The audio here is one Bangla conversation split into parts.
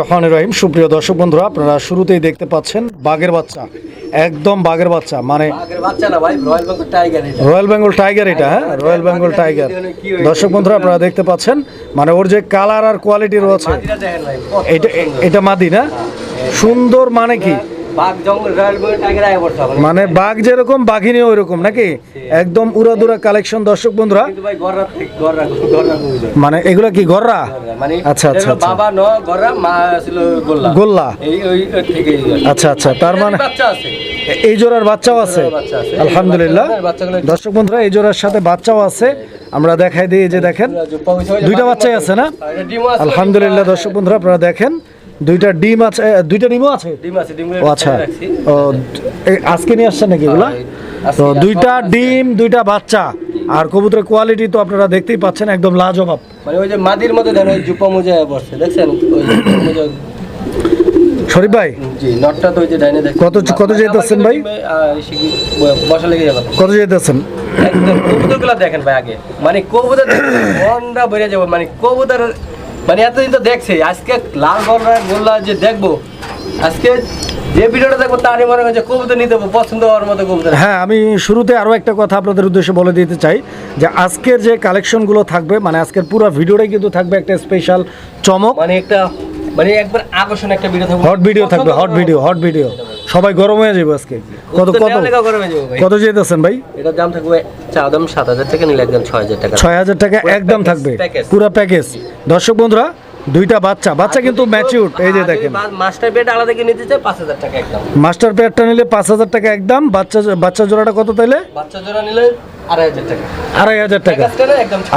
রহমানির রহিম। সুপ্রিয় দর্শক বন্ধুরা আপনারা শুরুতেই দেখতে পাচ্ছেন বাঘের বাচ্চা। একদম বাঘের বাচ্চা মানে রয়্যাল বেঙ্গল টাইগার এটা। হ্যাঁ? Royal Bengal tiger. দর্শক বন্ধুরা আপনারা দেখতে পাচ্ছেন মানে ওর যে কালার আর কোয়ালিটি রয়েছে এটা এটা মাদি না? সুন্দর মানে কি? মানে বাঘ যেরকম বাঘিনী ওই রকম নাকি একদম উড়াদুরা কালেকশন দর্শক বন্ধুরা। মানে এগুলা কি গররা? মানে আচ্ছা আচ্ছা আচ্ছা। বাবা ন গররা মা ছিল গোল্লা। গোল্লা। আচ্ছা আচ্ছা তার মানে এই জোড়ার বাচ্চাও আছে। আলহামদুলিল্লাহ। দর্শক বন্ধুরা এই জোড়ার সাথে বাচ্চাও আছে। আমরা দেখাই দিই যে দেখেন। দুইটা বাচ্চাই আছে না? আলহামদুলিল্লাহ দর্শক বন্ধুরা আপনারা দেখেন। দুইটা ডিম আছে দুইটা ডিমও আছে? ডিম আছে ডিম আচ্ছা। ও আজকে নিয়ে আসছেন নাকি এগুলা? তো দুইটা ডিম দুইটা বাচ্চা। আর কবুতরের কোয়ালিটি তো আপনারা দেখতেই পাচ্ছেন একদম লাজবাব। মানে ওই যে মাদির মধ্যে দেন ওই জুপা মোজা বসছে দেখছেন? ওই শরীফ ভাই? জি নটটা তো ওই যে ডাইনে দেখছেন। কত- কত যেতেছেন ভাই? বসা লেগে যাবে। কত যেতেছেন? একদম কবুতরগুলো দেখেন ভাই আগে। মানে কবুতর মনটা বেড়ে যাবে। মানে কবুতর মানে এতদিন তো দেখছে আজকে লাল বলরা গোল্লা যে দেখব। আজকে যে ভিডিওটা দেখব তারই মনে হচ্ছে কবুতর নিতে পছন্দ হওয়ার মতো কবুতর। হ্যাঁ আমি শুরুতে আরও একটা কথা আপনাদের উদ্দেশ্যে বলে দিতে চাই যে আজকের যে কালেকশনগুলো থাকবে মানে আজকের পুরো ভিডিওটাই কিন্তু থাকবে একটা স্পেশাল চমক। মানে একটা মানে একবার আকর্ষণ একটা ভিডিও থাকবে। হট ভিডিও থাকবে হট ভিডিও হট ভিডিও সবাই গরম হয়ে যাবে আজকে। কত কত কত যেতেছেন ভাই? এটার দাম থাকবে চা দাম সাত হাজার টাকা নিলে একদম ছয় হাজার টাকা। ছয় হাজার টাকা একদম থাকবে। পুরো প্যাকেজ দর্শক বন্ধুরা দুইটা বাচ্চা বাচ্চা কিন্তু ম্যাচিউর এই যে দেখেন। মাস্টার বেড আলাদা কিনে নিতে চাই টাকা একদম। মাস্টার পেয়ারটা নিলে পাঁচ হাজার টাকা একদম বাচ্চা বাচ্চা জোড়াটা কত তাইলে? বাচ্চা জোড়া নিলে আড়াই হাজার টাকা। আড়াই হাজার টাকা।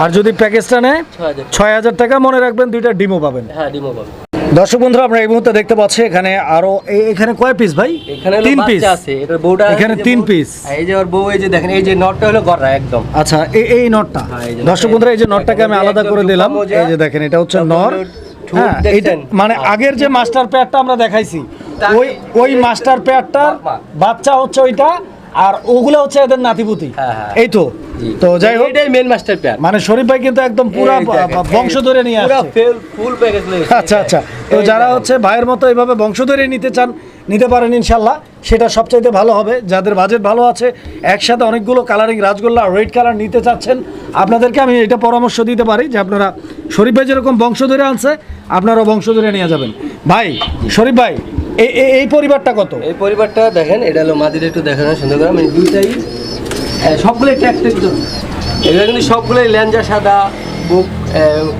আর যদি প্যাকেজটা নেয় ছয় হাজার ছয় হাজার টাকা মনে রাখবেন দুইটা ডিমও পাবেন। হ্যাঁ ডিমো পাবে দর্শক বন্ধুরা আমরা এই মুহূর্তে দেখতে পাচ্ছি এখানে আরও এখানে কয় পিস ভাই? এখানে তিন পিস আছে। এটার বউটা এখানে তিন বউ- piece। এই যে ওর বউ এই যে দেখেন এই যে নটটা হলো গররা একদম। আচ্ছা এই এই নটটা। হ্যাঁ, দর্শক বন্ধুরা এই যে নটটাকে আমি আলাদা করে দিলাম। এই যে দেখেন এটা হচ্ছে নর। হ্যাঁ? মানে হ্যাঁ। আগের যে মাস্টার পেয়ারটা আমরা দেখাইছি ওই ওই মাস্টার পেয়ারটার বাবা। বাচ্চা হচ্ছে ওইটা আর ওগুলো হচ্ছে এদের নাতিপুতি। হ্যাঁ, হ্যাঁ। এই তো? তো যাই হোক এটাই মেন মাস্টার পেয়ার মানে শরীফ ভাই কিন্তু একদম পুরো বংশ ধরে নিয়ে আসছে। ফুল ফুল প্যাকেজ আচ্ছা আচ্ছা। তো যারা হচ্ছে ভাইয়ের মতো এইভাবে বংশ ধরে নিতে চান, নিতে পারেন ইনশাল্লাহ। সেটা সবচাইতে ভালো হবে। যাদের বাজেট ভালো আছে, একসাথে অনেকগুলো কালারিং রাজগোল্লা রেড কালার নিতে চাচ্ছেন, আপনাদেরকে আমি এটা পরামর্শ দিতে পারি যে আপনারা শরীফ ভাই যেরকম বংশ ধরে আনছে, আপনারাও বংশ ধরে নিয়ে যাবেন। ভাই, শরীফ ভাই এই এই- পরিবারটা কত? এই পরিবারটা দেখেন, এটা হলো মাদির একটু দেখানো, সুন্দর করে মানে দুইটাই সবগুলোই ট্যাগ ট্যাগ এগুলো কিন্তু সবগুলোই ল্যাঞ্জা, সাদা, বুক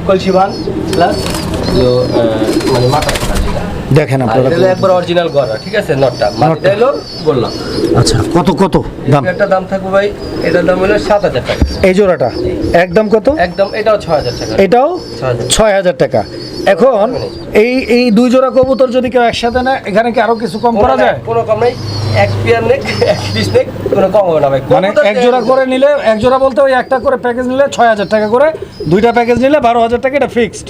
কলসিবান প্লাস মানে মাথা কাটা যেটা। দেখেন আপনারা এটা একবার অরিজিনাল গড়া ঠিক আছে? নটটা। মাটিটা হলো বললাম। আচ্ছা কত কত দাম? একটা দাম থাকবে ভাই এটার দাম হলো সাত হাজার টাকা। এই জোড়াটা একদম কত? একদম এটাও ছয় হাজার টাকা। এটাও ছয় হাজার। ছয় হাজার টাকা। এখন এই এই দুই জোড়া কবুতর যদি কেউ একসাথে নেয় এখানে কি আরও কিছু কম করা যায়? কোনো কম নেই। এক পেয়ার নেক এক পিস নেক কোনো কম হবে না ভাই। মানে এক জোড়া করে নিলে এক জোড়া বলতে ওই একটা করে প্যাকেজ নিলে ছয় হাজার টাকা করে দুইটা প্যাকেজ নিলে বারো হাজার টাকা এটা ফিক্সড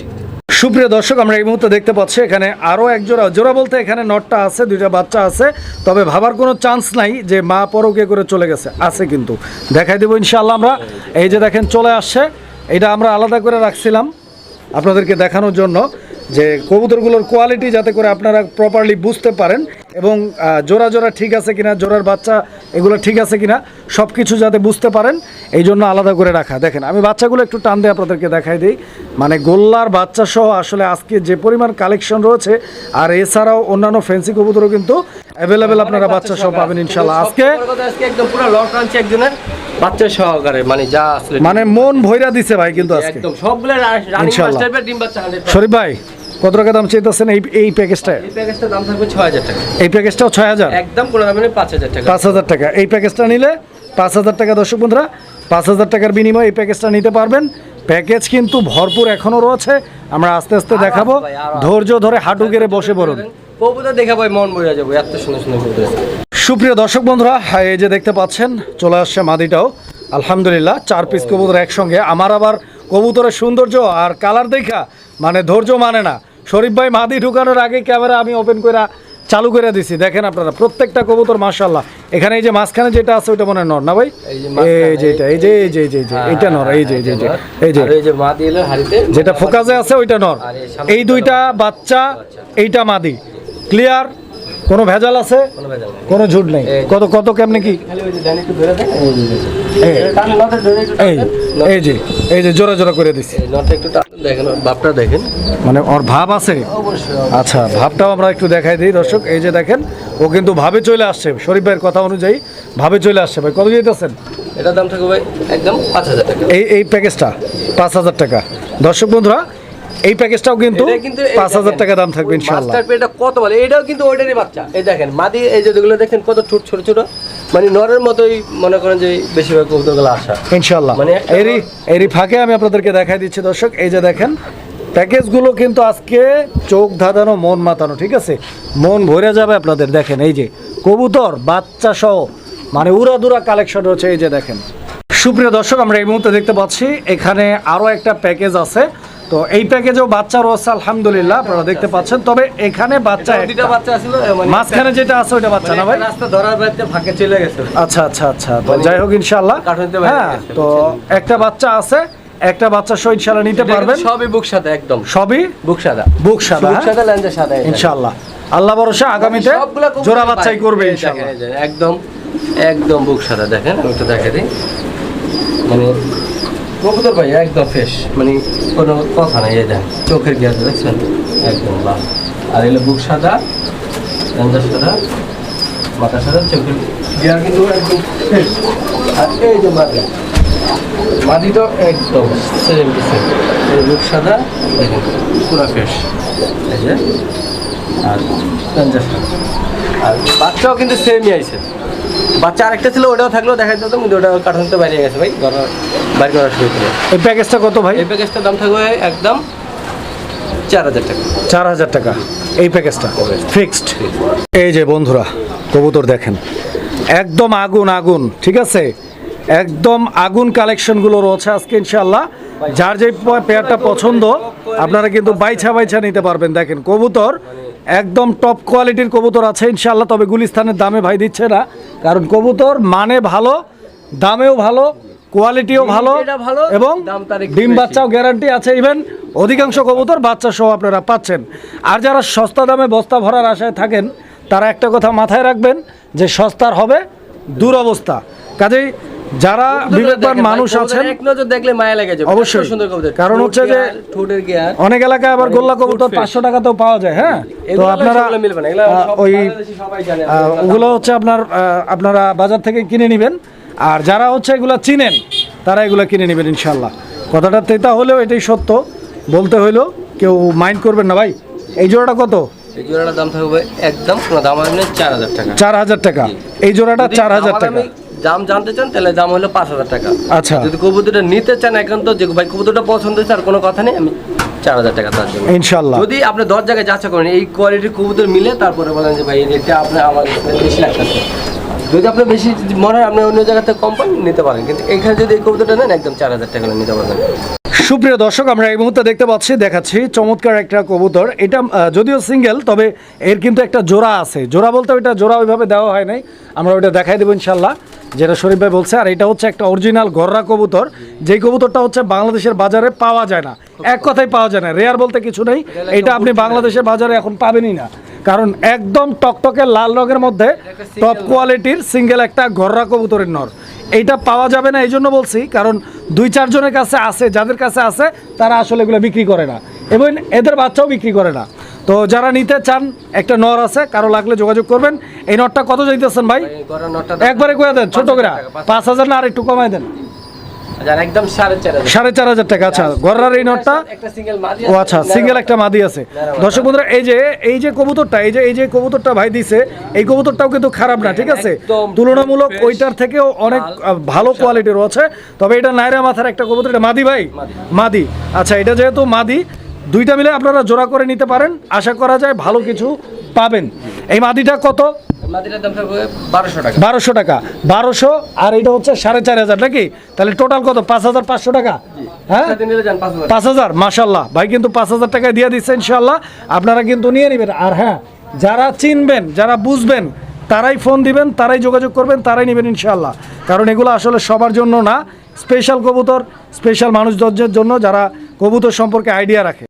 সুপ্রিয় দর্শক, আমরা এই মুহূর্তে দেখতে পাচ্ছি এখানে আরও এক জোড়া। জোড়া বলতে এখানে নটটা আছে, দুইটা বাচ্চা আছে, তবে ভাবার কোনো চান্স নাই যে মা পরকে করে চলে গেছে, আছে কিন্তু। দেখাই দেবো ইনশাআল্লাহ আমরা। এই যে দেখেন, চলে আসছে। এটা আমরা আলাদা করে রাখছিলাম আপনাদেরকে দেখানোর জন্য যে কবুতরগুলোর কোয়ালিটি যাতে করে আপনারা প্রপারলি বুঝতে পারেন। এবং জোড়া জোড়া ঠিক আছে কিনা জোড়ার বাচ্চা এগুলো ঠিক আছে কিনা সব কিছু যাতে বুঝতে পারেন এই জন্য আলাদা করে রাখা। দেখেন আমি বাচ্চাগুলো একটু টান দিয়ে আপনাদেরকে দেখাই দিই। মানে গোল্লার বাচ্চা সহ আসলে আজকে যে পরিমাণ কালেকশন রয়েছে আর এছাড়াও অন্যান্য ফেন্সি কবুতরও কিন্তু অ্যাভেলেবেল আপনারা বাচ্চা সহ পাবেন ইনশাল্লাহ আজকে আজকে একদম পুরো লট আনছে একজনের বাচ্চা সহকারে মানে যা আসলে মানে মন ভৈরা দিছে ভাই কিন্তু আজকে। একদম। সবগুলো রানিং মাস্টার ডিম বাচ্চা শরীফ ভাই কত টাকা দাম চাইতেছেন এই এই প্যাকেজটা? এই প্যাকেজটার দাম থাকবে 6000 টাকা। এই প্যাকেজটাও ছয় হাজার একদম কোনো দামে নেই 5000 টাকা। পাঁচ হাজার টাকা। এই প্যাকেজটা নিলে পাঁচ হাজার টাকা দর্শক বন্ধুরা পাঁচ হাজার টাকার বিনিময়ে এই প্যাকেজটা নিতে পারবেন। প্যাকেজ কিন্তু ভরপুর এখনও রয়েছে। আমরা আস্তে আস্তে দেখাবো। ধৈর্য ধরে হাঁটু গেড়ে বসে পড়ুন। কবুতর দেখা ভাই মন বইয়া যাবে এত সুন্দর সুন্দর কবুতর সুপ্রিয় দর্শক বন্ধুরা হ্যাঁ, এই যে দেখতে পাচ্ছেন চলে আসছে মাদিটাও। আলহামদুলিল্লাহ চার পিস কবুতর একসঙ্গে। আমার আবার কবুতরের সৌন্দর্য আর কালার দেখা মানে ধৈর্য মানে না। শরীফ ভাই মাদি ঢুকানোর আগে ক্যামেরা আমি ওপেন করে চালু করে দিছি। দেখেন আপনারা প্রত্যেকটা কবুতর মাশাল্লাহ এখানে এই যে মাঝখানে যেটা আছে ওইটা মনে হয় নর না ভাই? এই যে এই যে এটা এই যে এই যে এই যে এই এইটা নর এই যে এই যে এই যে এই যে। আর এই যে মা দিয়ে এলো হাড়িতে যেটা ফোকাসে আছে ওইটা নর। এই দুইটা বাচ্চা এইটা মাদি। ক্লিয়ার কোনো ভেজাল আছে? কোনো ঝুট নেই। কত কত কেমনে কি? এই যে, এই যে। জোড়া জোড়া করে টান দেখেন মানে ওর ভাব আছে? আচ্ছা ভাবটাও আমরা একটু দেখাই দিই দর্শক। এই যে দেখেন ও কিন্তু ভাবে চলে আসছে। শরীফ ভাইয়ের কথা অনুযায়ী ভাবে চলে আসছে। ভাই কত যেতেছেন এটার দাম থাকবে ভাই একদম পাঁচ হাজার টাকা। এই এই প্যাকেজটা পাঁচ হাজার টাকা। দর্শক বন্ধুরা এই প্যাকেজটাও কিন্তু পাঁচ হাজার টাকা দাম থাকবে পেটা কত বলে? এটাও কিন্তু ওইটারই বাচ্চা। এই দেখেন মাদি এই যেগুলো দেখেন কত ছোট ছোট ছোট। মানে নরের মতোই মনে করেন যে বেশিরভাগ কবুতরগুলো আসা। ইনশাল্লাহ মানে এরই এরই ফাঁকে আমি আপনাদেরকে দেখাই দিচ্ছি দর্শক। এই যে দেখেন প্যাকেজগুলো কিন্তু আজকে চোখ ধাঁধানো মন মাতানো ঠিক আছে? মন ভরে যাবে আপনাদের। দেখেন এই যে কবুতর বাচ্চা সহ মানে উড়াদুরা কালেকশন রয়েছে এই যে দেখেন। সুপ্রিয় দর্শক আমরা এই মুহূর্তে দেখতে পাচ্ছি এখানে আরও একটা প্যাকেজ আছে। তো এই প্যাকেজেও বাচ্চা রয়েছে আলহামদুলিল্লাহ আপনারা দেখতে পাচ্ছেন। তবে এখানে বাচ্চা দুইটা বাচ্চা আছিল মানে মাঝখানে যেটা আছে ওইটা বাচ্চা মানে না ভাই রাস্তা ধরার ফাঁকে চলে গেছে। আচ্ছা আচ্ছা আচ্ছা। তো মানে যাই হোক ইনশাল্লাহ হ্যাঁ তো একটা বাচ্চা আছে একটা বাচ্চা সহ ইনশাল্লাহ নিতে পারবেন। সবই বুক সাদা একদম। সবই? বুক সাদা। বুক সাদা বুক হ্যাঁ? সাদা সাদা এটা। ইনশাল্লাহ আল্লাহ ভরসা আগামীতে জোড়া বাচ্চাই করবে যে, একদম একদম বুক সাদা দেখেন আমি একটু দেখে দিই। মানে কবুতর ভাই, একদম ফ্রেশ মানে কোনো কথা নাই দেখেন চোখের গিয়ার দেখছেন? একদম লাল আর এগুলো বুক সাদা ল্যান্ডার সাদা, মাথা সাদা, চোখের গিয়ার কিন্তু একদম ফ্রেশ আর এই যে মাটি। তো একদম সেম সেম বুক সাদা, দেখেন, পুরো ফ্রেশ এই যে, আর ল্যান্ডার সাদা। আর বাচ্চাও কিন্তু সেমই আইছে। বাচ্চা আরেকটা ছিল ওটাও থাকলেও দেখা যেত কিন্তু ওটা কার্টুনতে বাইরে গেছে ভাই ঘর বাইরে করা শুরু করে। এই প্যাকেজটা কত ভাই? এই প্যাকেজটার দাম থাকবে একদম চার হাজার টাকা। চার হাজার টাকা। এই প্যাকেজটা ফিক্সড এই যে বন্ধুরা কবুতর দেখেন একদম আগুন আগুন ঠিক আছে? একদম আগুন কালেকশনগুলো রয়েছে আজকে ইনশাল্লাহ যার যে পেয়ারটা পছন্দ আপনারা কিন্তু বাইছা বাইছা নিতে পারবেন। দেখেন কবুতর একদম টপ কোয়ালিটির কবুতর আছে ইনশাল্লাহ তবে গুলিস্তানের দামে ভাই দিচ্ছে না। কারণ কবুতর মানে ভালো দামেও ভালো কোয়ালিটিও ভালো এবং ডিম বাচ্চাও গ্যারান্টি আছে ইভেন অধিকাংশ কবুতর বাচ্চা সহ আপনারা পাচ্ছেন। আর যারা সস্তা দামে বস্তা ভরার আশায় থাকেন তারা একটা কথা মাথায় রাখবেন যে সস্তার হবে দুরবস্থা। কাজেই যারা বিবেকবান মানুষ আছেন এক নজর দেখলে মায়া লেগে যাবে। অবশ্যই। সুন্দর কবুতর। কারণ হচ্ছে যে- ঠোঁটের গিয়ার অনেক এলাকায় আবার গোল্লা কবুতর ফুটফেস। পাঁচশো টাকাতেও পাওয়া যায় হ্যাঁ? তো আপনারা মিলবে না এগুলো ওই ওগুলো হচ্ছে আপনার আপনারা বাজার থেকে কিনে নেবেন। আর যারা হচ্ছে এগুলো চিনেন তারা এগুলো কিনে নেবেন ইনশাল্লাহ কথাটা তেতা হলেও এটাই সত্য বলতে হইলেও কেউ মাইন্ড করবেন না ভাই। এই জোড়াটা কত? এই জোড়াটার দাম থাকবে একদম দাম হবে চার হাজার টাকা। চার হাজার টাকা। এই জোড়াটা চার হাজার টাকা। দাম জানতে চান তাহলে দাম হলো পাঁচ হাজার টাকা। আচ্ছা। যদি কবুতরটা নিতে চান এখন তো যে ভাই কবুতরটা পছন্দ হয়েছে আর কোনো কথা নেই আমি চার হাজার টাকা তার জন্য। ইনশাল্লাহ। যদি আপনি দশ জায়গায় যাচাই করেন এই কোয়ালিটির কবুতর মিলে তারপরে বলেন যে ভাই এটা আপনার আমার বেশি লাগতেছে। যদি আপনার বেশি মনে হয় আপনি অন্য জায়গা থেকে কম পান নিতে পারেন। কিন্তু এখানে যদি এই কবুতরটা নেন একদম চার হাজার টাকা নিতে পারবেন। সুপ্রিয় দর্শক, আমরা এই মুহূর্তে দেখতে পাচ্ছি, দেখাচ্ছি চমৎকার একটা কবুতর। এটা যদিও সিঙ্গেল, তবে এর কিন্তু একটা জোড়া আছে। জোড়া বলতে ওইটা জোড়া ওইভাবে দেওয়া হয় নাই। আমরা ওইটা দেখাই দেবো ইনশাল্লাহ যেটা শরীফ ভাই বলছে। আর এটা হচ্ছে একটা অরিজিনাল গররা কবুতর। যেই কবুতরটা হচ্ছে বাংলাদেশের বাজারে পাওয়া যায় না। এক কথাই পাওয়া যায় না। রেয়ার বলতে কিছু নেই। এটা আপনি বাংলাদেশের বাজারে এখন পাবেনই না। কারণ একদম টকটকে লাল রঙের মধ্যে টপ কোয়ালিটির সিঙ্গেল একটা গররা কবুতরের নর। এইটা পাওয়া যাবে না এই জন্য বলছি কারণ দুই চারজনের কাছে আছে যাদের কাছে আছে তারা আসলে এগুলো বিক্রি করে না। এবং এদের বাচ্চাও বিক্রি করে না। তো যারা নিতে চান একটা নর আছে কারও লাগলে যোগাযোগ করবেন। এই নরটা কত যাইতেছেন ভাই? একবারে কয়ে দেন ছোট করে পাঁচ হাজার। না আর একটু কমাই দেন। একদম সাড়ে চার হাজার। টাকা আচ্ছা এই নটটা? ও আচ্ছা সিঙ্গেল একটা মাদি আছে। দর্শক বন্ধুরা এই যে এই যে কবুতরটা এই যে এই যে কবুতরটা ভাই দিছে এই কবুতরটাও কিন্তু খারাপ না ঠিক আছে? তুলনামূলক ওইটার থেকেও অনেক ভালো কোয়ালিটির আছে। তবে এটা নাইরা মাথার একটা কবুতর এটা মাদি ভাই। মাদি। আচ্ছা এটা যেহেতু মাদি দুইটা মিলে আপনারা জোড়া করে নিতে পারেন। আশা করা যায় ভালো কিছু পাবেন। এই মাদিটা কত? মাদিটার দাম থাকবে বারোশো টাকা। বারোশো টাকা। বারোশো আর এটা হচ্ছে সাড়ে চার হাজার নাকি? তাহলে টোটাল কত? পাঁচ হাজার পাঁচশো টাকা। হ্যাঁ? পাঁচ হাজার। মাসাল্লাহ ভাই কিন্তু পাঁচ হাজার টাকায় দিয়ে দিচ্ছে ইনশাল্লাহ আপনারা কিন্তু নিয়ে নেবেন। আর হ্যাঁ যারা চিনবেন যারা বুঝবেন তারাই ফোন দিবেন তারাই যোগাযোগ করবেন তারাই নেবেন ইনশাল্লাহ কারণ এগুলো আসলে সবার জন্য না। স্পেশাল কবুতর স্পেশাল মানুষ মানুষদের জন্য যারা কবুতর সম্পর্কে আইডিয়া রাখে।